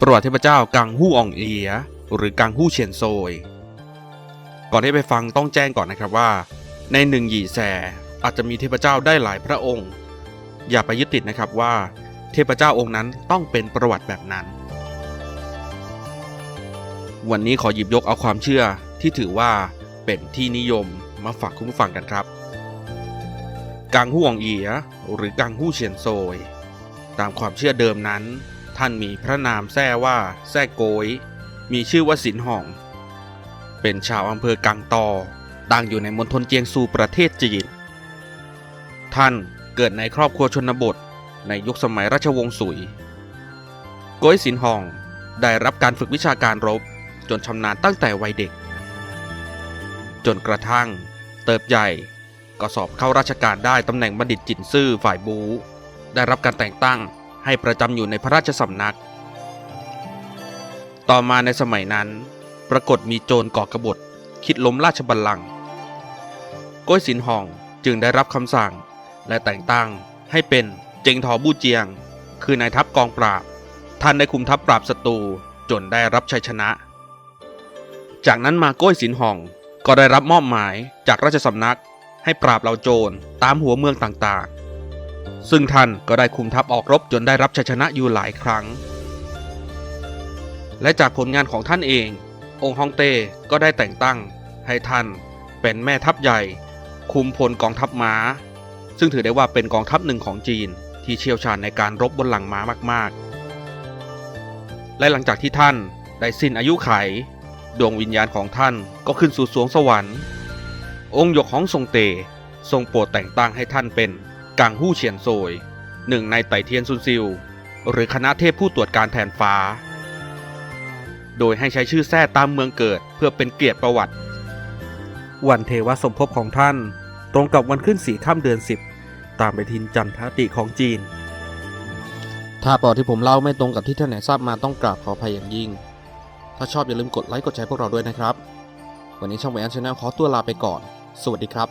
ประวัติเทพเจ้ากังฮู้อองเอีย หรือกังฮู้เฉียนโซย ก่อนที่ไปฟังต้องแจ้งก่อนนะครับว่า ในหนึ่งหยี่แสอาจจะมีเทพเจ้าได้หลายพระองค์ อย่าไปยึดติดนะครับว่า เทพเจ้าองค์นั้นต้องเป็นประวัติแบบนั้น วันนี้ขอหยิบยกเอาความเชื่อที่ถือว่าเป็นที่นิยมมาฝากคุณผู้ฟังกันครับ กังฮู้อองเอีย หรือกังฮู้เฉียนโซย ตามความเชื่อเดิมนั้น ท่านมีพระนามแท้ว่าแท้โกย มีชื่อว่าสินห่อง เป็นชาวอำเภอกังตอ ตั้งอยู่ในมณฑลเจียงซูประเทศจีน ท่านเกิดในครอบครัวชนบทในยุคสมัยราชวงศ์สุย โกยสินห่องได้รับการฝึกวิชาการรบจนชำนาญตั้งแต่วัยเด็ก จนกระทั่งเติบใหญ่ก็สอบเข้าราชการได้ตำแหน่งบัณฑิตจินซื่อฝ่ายบู ได้รับการแต่งตั้ง ให้ประจำอยู่ในพระราชสำนัก ต่อมาในสมัยนั้น ปรากฏมีโจรก่อกบฏคิดล้มราชบัลลังก์ก้ยสินห่องจึงได้รับคำสั่งและแต่งตั้งให้เป็นเจงทอบูเจียง คือนายทัพกองปราบ ท่านได้คุมทัพปราบศัตรูจนได้รับชัยชนะ จากนั้นมาก้ยสินห่องก็ได้รับมอบหมายจากราชสำนักให้ปราบเหล่าโจรตามหัวเมืองต่างๆ ซึ่งท่านก็ได้คุมทัพออกรบจนได้รับชัยชนะอยู่หลายครั้ง และจากผลงานของท่านเอง องค์ฮองเต้ก็ได้แต่งตั้ง ให้ท่านเป็นแม่ทัพใหญ่ คุมพลกองทัพม้า ซึ่งถือได้ว่าเป็นกองทัพหนึ่งของจีนที่เชี่ยวชาญในการรบบนหลังม้ามาก ๆ และหลังจากที่ท่านได้สิ้นอายุไข ดวงวิญญาณของท่านก็ขึ้นสู่สวงสวรรค์ องค์หยกของทรงเตทรงโปรดแต่งตั้งให้ท่านเป็น กังฮู้เฉียนโซยหนึ่งในไต่เทียนซุนซิล หรือคณะเทพผู้ตรวจการแทนฟ้า โดยให้ใช้ชื่อแท้ตามเมืองเกิดเพื่อเป็นเกียรติประวัติ วันเทวสมภพของท่าน ตรงกับวันขึ้นสี่ข้ามเดือนสิบตามไปทินจันทติของจีน ถ้าปอที่ผมเล่าไม่ตรงกับที่ท่านไหนทราบมาต้องกราบขออภัยอย่างยิ่ง ถ้าชอบอย่าลืมกดไลค์กดแชร์พวกเราด้วยนะครับ วันนี้ช่องแหวนชาแนลขอตัวลาไปก่อน สวัสดีครับ